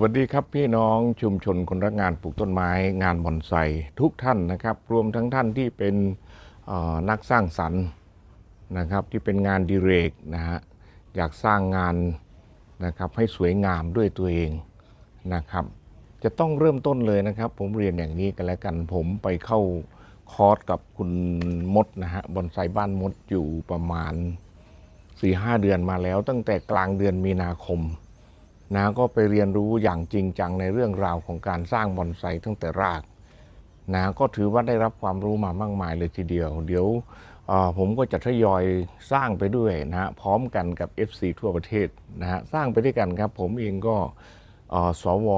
วัสดีครับพี่น้องชุมชนคนรักงานปลูกต้นไม้งานบอนไซทุกท่านนะครับ รวมทั้งท่านที่เป็นนักสร้างสรรค์นะครับที่เป็นงานดิเรกนะฮะอยากสร้างงานนะครับให้สวยงามด้วยตัวเองนะครับ จะต้องเริ่มต้นเลยนะครับ ผมเรียนอย่างนี้กันแล้วกันผมไปเข้าคอร์สกับคุณมดนะฮะบอนไซบ้านมดอยู่ประมาณ4-5 เดือนมาแล้ว ตั้งแต่กลางเดือนมีนาคม นะก็ไปเรียนรู้อย่างจริงจังในเรื่องราวของการสร้างบอนไซตั้งแต่รากนะก็ถือว่าได้รับความรู้มามากมายเลยทีเดียว เดี๋ยวผมก็จะทยอยสร้างไปด้วยนะฮะพร้อมกันกับ FC ทั่วประเทศนะฮะสร้างไปด้วยกันครับ ผมเองก็สว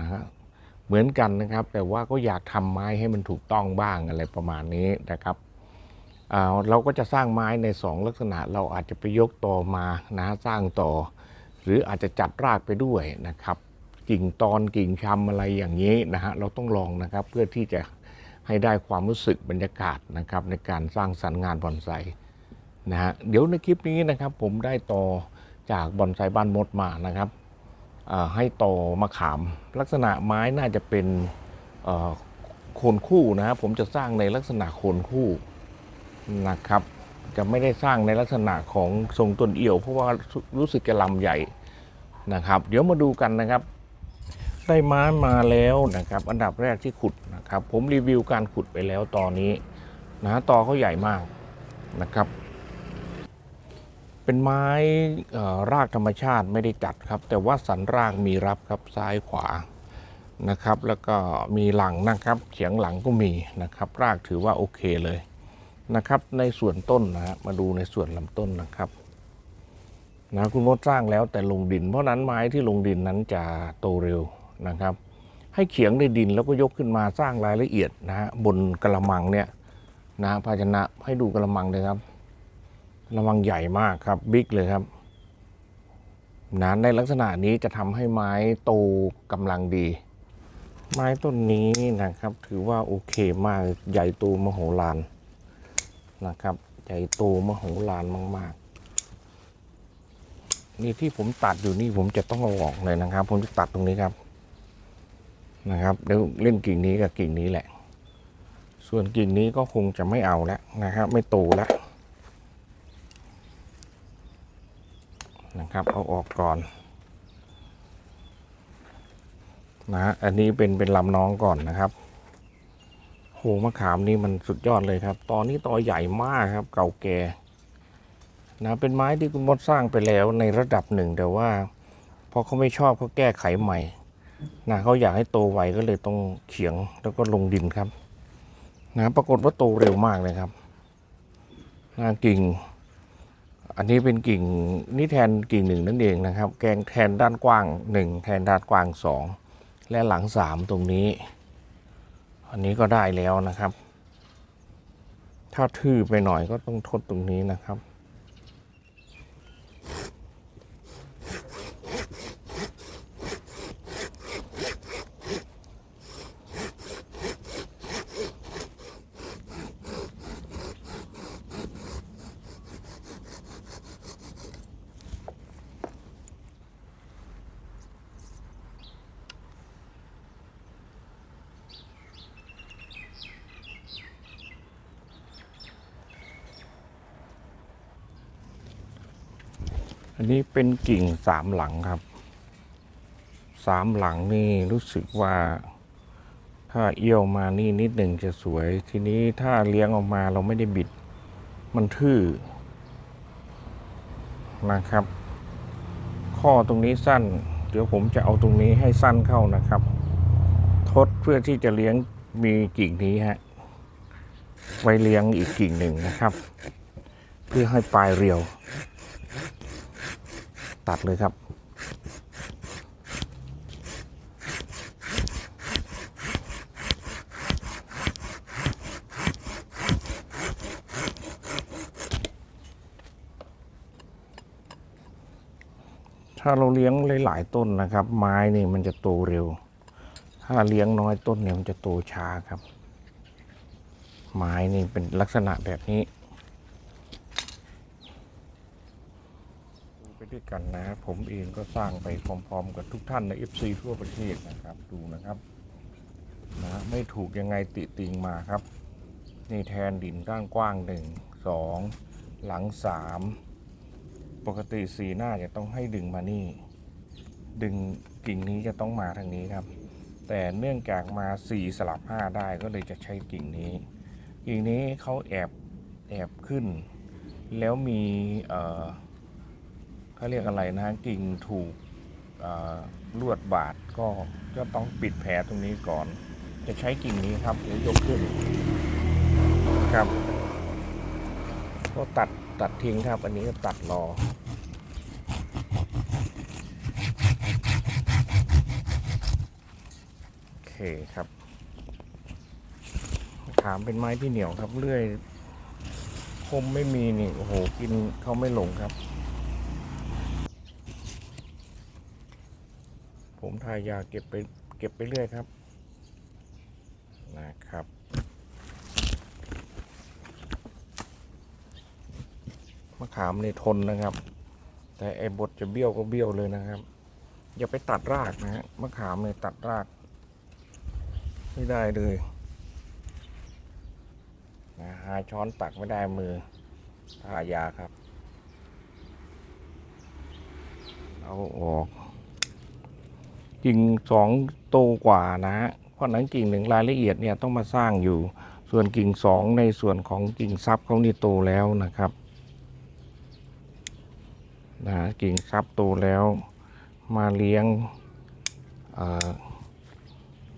นะฮะเหมือนกันนะครับ แต่ว่าก็อยากทำไม้ให้มันถูกต้องบ้างอะไรประมาณนี้นะครับเราก็จะสร้างไม้ในสองลักษณะเราอาจจะไปยกต่อมานะสร้างต่อ หรืออาจจะจัดรากไปด้วยนะครับกิ่งตอนกิ่งชำอะไรอย่างนี้นะฮะเราต้องลองนะครับเพื่อที่จะให้ได้ความรู้สึกบรรยากาศนะครับในการสร้างสรรค์งานบอนไซนะฮะเดี๋ยวในคลิปนี้นะครับ ผมได้ต่อจากบอนไซบ้านมดมานะครับอ่าให้ต่อมะขาม ลักษณะไม้น่าจะเป็นโคนคู่นะฮะผมจะสร้างในลักษณะโคนคู่นะครับ จะไม่ได้สร้างในลักษณะของทรงต้นเอี่ยว เพราะว่ารู้สึกจะลำใหญ่นะครับ เดี๋ยวมาดูกันนะครับ ได้ม้มาแล้วนะครับ อันดับแรกที่ขุดนะครับ ผมรีวิวการขุดไปแล้วตอนนี้นะตอเขาใหญ่มากนะครับ เป็นไม้รากธรรมชาติไม่ได้จัดครับ แต่ว่าสันรากมีรับครับซ้ายขวานะครับ แล้วก็มีหลังนะครับ เฉียงหลังก็มีนะครับ รากถือว่าโอเคเลย นะครับ ในส่วนต้นนะฮะมาดูในส่วนลำต้นนะครับนะคุณมดสร้างแล้วแต่ลงดิน เพราะนั้นไม้ที่ลงดินนั้นจะโตเร็วนะครับ ให้เขียงในดินแล้วก็ยกขึ้นมาสร้างรายละเอียดนะฮะบนกระมังเนี่ยนะภาชนะให้ดูกระมังเลยครับกระมังใหญ่มากครับบิ๊กเลยครับนะในลักษณะนี้จะทำให้ไม้โตกำลังดี ไม้ต้นนี้นะครับ ถือว่าโอเคมากใหญ่โตมโหฬาร นะครับใหญ่โตมโหฬารมาก ๆ นี่ที่ผมตัดอยู่นี่ผมจะต้องเอาออกเลยนะครับ ผมจะตัดตรงนี้ครับนะครับเดี๋ยวเล่นกิ่งนี้กับกิ่งนี้แหละ ส่วนกิ่งนี้ก็คงจะไม่เอาแล้วนะครับ ไม่โตแล้วนะครับ เอาออกก่อนนะอันนี้เป็นเป็นลำน้องก่อนนะครับ หมะขามนี่มันสุดยอดเลยครับ ตอนนี้ตอใหญ่มากครับ เก่าแก่นะเป็นไม้ที่คุณมดสร้างไปแล้วในระดับหนึ่งแต่ว่าพอเขาไม่ชอบเขาแก้ไขใหม่นะเขาอยากให้โตไวก็เลยต้องเขียงแล้วก็ลงดินครับนะปรากฏว่าโตเร็วมากเลยครับนะกิ่ง อันนี้เป็นกิ่งนี่แทนกิ่งหนึ่งนั่นเองนะครับ แกงแทนด้านกว้างหนึ่งแทนด้านกว้างสองและหลังสามตรงนี้ อันนี้ก็ได้แล้วนะครับ ถ้าทื่อไปหน่อยก็ต้องทดตรงนี้นะครับ อันนี้เป็นกิ่งสามหลังครับ สามหลังนี่รู้สึกว่า ถ้าเอี้ยวมานี่นิดหนึ่งจะสวย ทีนี้ถ้าเลี้ยงออกมาเราไม่ได้บิด มันทื่อนะครับ ข้อตรงนี้สั้น เดี๋ยวผมจะเอาตรงนี้ให้สั้นเข้านะครับ ทดเพื่อที่จะเลี้ยงมีกิ่งนี้ฮะ ไว้เลี้ยงอีกกิ่งหนึ่งนะครับ เพื่อให้ปลายเรียว ตัดเลยครับ ถ้าเราเลี้ยงหลาย ๆ ต้นนะครับ ไม้นี่มันจะโตเร็ว ถ้าเลี้ยงน้อยต้นเนี่ยมันจะโตช้าครับ ไม้นี่เป็นลักษณะแบบนี้ เป็นด้วยกันนะ ผมเองก็สร้างไปพร้อมๆ กับทุกท่านใน FC ทั่วประเทศนะครับ ดูนะครับนะไม่ถูกยังไงติติงมาครับ นี่แทนดินด้านกว้างหนึ่งสองหลังสามปกติสีหน้าจะต้องให้ดึงมานี่ ดึงกิ่งนี้จะต้องมาทางนี้ครับ แต่เนื่องจากมา4สลับ5ได้ก็เลยจะใช้กิ่งนี้ กิ่งนี้เขาแอบแอบขึ้น แล้วมีเอ่อ เขาเรียกอะไรนะกิ่งถูกลวดบาดก็ก็ต้องปิดแผลตรงนี้ก่อน จะใช้กิ่งนี้ครับเดี๋ยวยกขึ้นครับก็ตัดตัดทิ้งครับ อันนี้ก็ตัดรอโอเคครับขามเป็นไม้ที่เหนียวครับเลื่อยคมไม่มีนี่โอ้โหกินเขาไม่หลงครับ ผมทายาเก็บไปเก็บไปเรื่อยครับนะครับ มะขามในทนนะครับ แต่ไอ้บทจะเบี้ยวก็เบี้ยวเลยนะครับ อย่าไปตัดรากนะฮะมะขามเนี่ยตัดราก ไม่ได้เลยนะหาช้อนตักไม่ได้มือทายาครับ เอาออก กิ่งสองโตกว่านะ เพราะฉะนั้นกิ่งหนึ่งรายละเอียดเนี่ยต้องมาสร้างอยู่ ส่วนกิ่งสองในส่วนของกิ่งซับเขานี่โตแล้วนะครับนะกิ่งซับโตแล้วมาเลี้ยง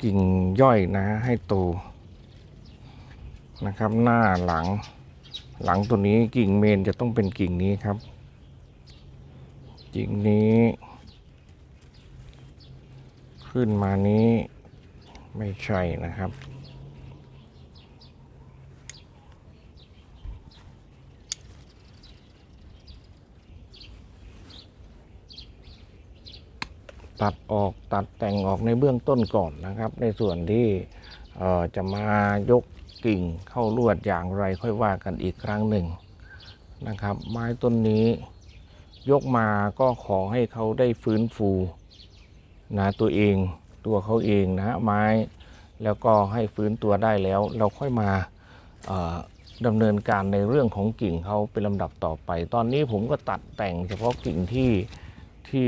กิ่งย่อยนะให้โตนะครับหน้าหลังหลังตัวนี้กิ่งเมนจะต้องเป็นกิ่งนี้ครับ กิ่งนี้ ขึ้นมานี้ไม่ใช่นะครับ ตัดออกตัดแต่งออกในเบื้องต้นก่อนนะครับ ในส่วนที่จะมายกกิ่งเข้าลวดอย่างไรค่อยว่ากันอีกครั้งหนึ่งนะครับ ไม้ต้นนี้ยกมาก็ขอให้เขาได้ฟื้นฟู นะตัวเองตัวเขาเองนะฮะไม้แล้วก็ให้ฟื้นตัวได้แล้ว เราค่อยมาดำเนินการในเรื่องของกิ่งเขาเป็นลำดับต่อไป ตอนนี้ผมก็ตัดแต่งเฉพาะกิ่งที่ที่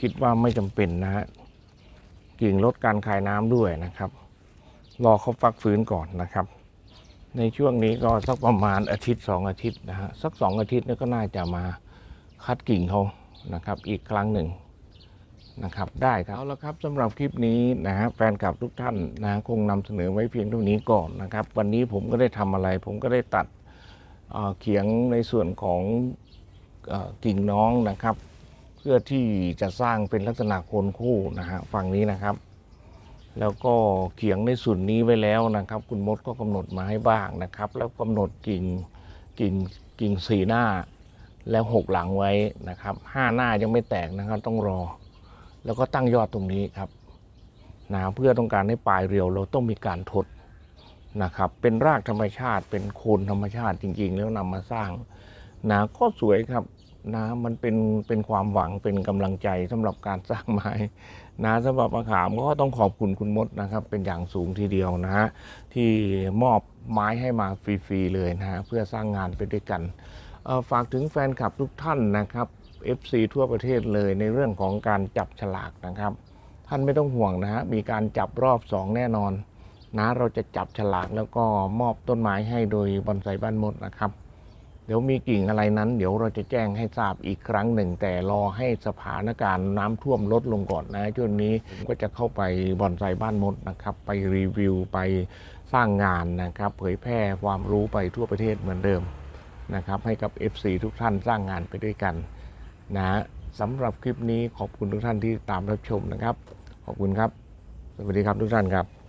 คิดว่าไม่จำเป็นนะฮะกิ่งลดการคายน้ำด้วยนะครับ รอเขาฟักฟื้นก่อนนะครับ ในช่วงนี้ก็สักประมาณอาทิตย์สองอาทิตย์นะฮะสักสองอาทิตย์นี่ก็น่าจะมาคัดกิ่งเขานะครับ อีกครั้งหนึ่ง นะครับได้ครับเอาละครับสำหรับคลิปนี้นะฮะแฟนคลับทุกท่านนะคงนำเสนอไว้เพียงเท่านี้ก่อนนะครับ วันนี้ผมก็ได้ทำอะไร ผมก็ได้ตัดเอ่อเขียงในส่วนของเออกิ่งน้องนะครับ เพื่อที่จะสร้างเป็นลักษณะโคนคู่นะฮะฝั่งนี้นะครับ แล้วก็เขียงในส่วนนี้ไว้แล้วนะครับ คุณมดก็กำหนดมาให้บ้างนะครับ แล้วกำหนดกิ่งกิ่งกิ่งสี่หน้า แล้วหกหลังไว้นะครับห้าหน้ายังไม่แตกนะครับ ต้องรอ แล้วก็ตั้งยอดตรงนี้ครับนะเพื่อต้องการให้ปลายเรียวเราต้องมีการทดนะครับ เป็นรากธรรมชาติเป็นโคนธรรมชาติจริง ๆ แล้วนำมาสร้างนะก็สวยครับนะมันเป็นเป็นความหวังเป็นกำลังใจสำหรับการสร้างไม้นะสำหรับมะขามก็ต้องขอบคุณคุณมดนะครับ เป็นอย่างสูงทีเดียวนะฮะที่มอบไม้ให้มาฟรีๆเลยนะฮะเพื่อสร้างงานไปด้วยกันฝากถึงแฟนคลับทุกท่านนะครับ FC ทั่วประเทศเลยในเรื่องของการจับฉลากนะครับ ท่านไม่ต้องห่วงนะฮะมีการจับรอบสองแน่นอน นะเราจะจับฉลากแล้วก็มอบต้นไม้ให้โดยบอนไซบ้านมดนะครับ เดี๋ยวมีกิ่งอะไรนั้น เดี๋ยวเราจะแจ้งให้ทราบอีกครั้งหนึ่ง แต่รอให้สถานการณ์น้ำท่วมลดลงก่อนนะช่วงนี้ก็จะเข้าไปบอนไซบ้านมดนะครับ ไปรีวิวไปสร้างงานนะครับ เผยแพร่ความรู้ไปทั่วประเทศเหมือนเดิมนะครับให้กับ FC ทุกท่านสร้างงานไปด้วยกัน นะสำหรับคลิปนี้ขอบคุณทุกท่านที่ตามรับชมนะครับ ขอบคุณครับ สวัสดีครับทุกท่านครับ